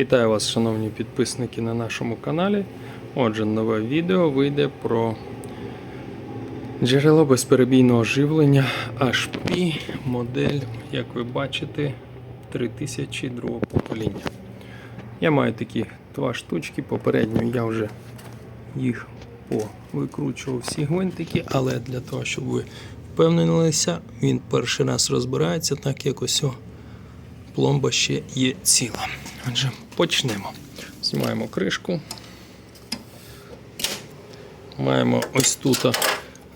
Вітаю вас, шановні підписники на нашому каналі. Отже, нове відео вийде про джерело безперебійного живлення HP модель, як ви бачите, 3002 покоління. Я маю такі два штучки. Попередньо я вже їх повикручував всі гвинтики, але для того, щоб ви впевнилися, він перший раз розбирається, так як ось пломба ще є ціла. Отже, почнемо. Знімаємо кришку. Маємо ось тут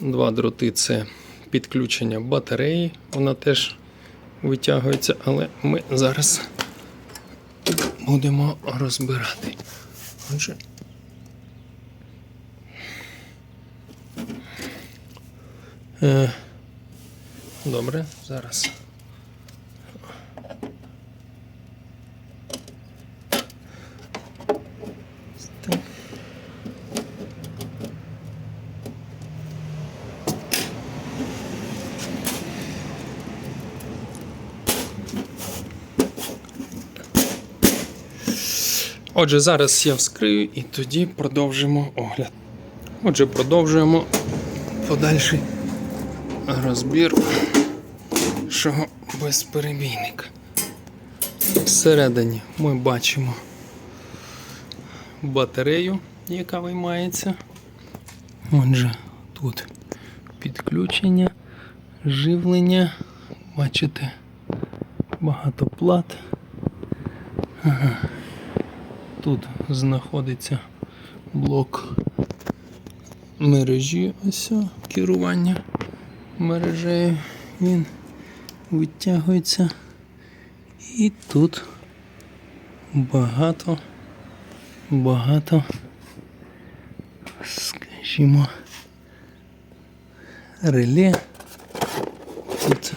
два дроти це підключення батареї. Вона теж витягується, але ми зараз будемо розбирати. Отже. Е, Добре, зараз. Отже, зараз я вскрию і тоді продовжимо огляд. Отже, продовжуємо подальший розбір нашого безперебійника. Всередині ми бачимо батарею, яка виймається. Отже, тут підключення, живлення. Бачите, багато плат. Ага. Тут знаходиться блок мережі, ось керування мережею. Він витягується. І тут багато, багато, скажімо, реле. Тут,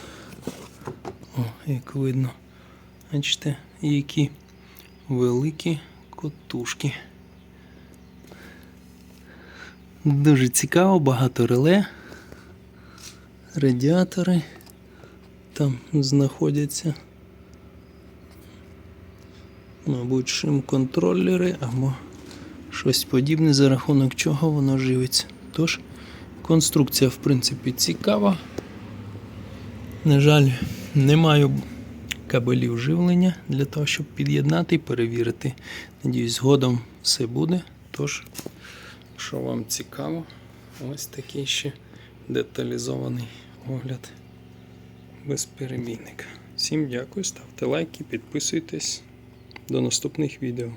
о, як видно, бачите, які великі котушки. Дуже цікаво, багато реле, радіатори там знаходяться. Мабуть, шим-контролери або щось подібне, за рахунок чого воно живиться. Тож, конструкція, в принципі, цікава. На жаль, не маю кабелів живлення для того, щоб під'єднати і перевірити. Надіюсь, згодом все буде. Тож, якщо вам цікаво, ось такий ще деталізований огляд безперебійника. Всім дякую, ставте лайки, підписуйтесь. До наступних відео.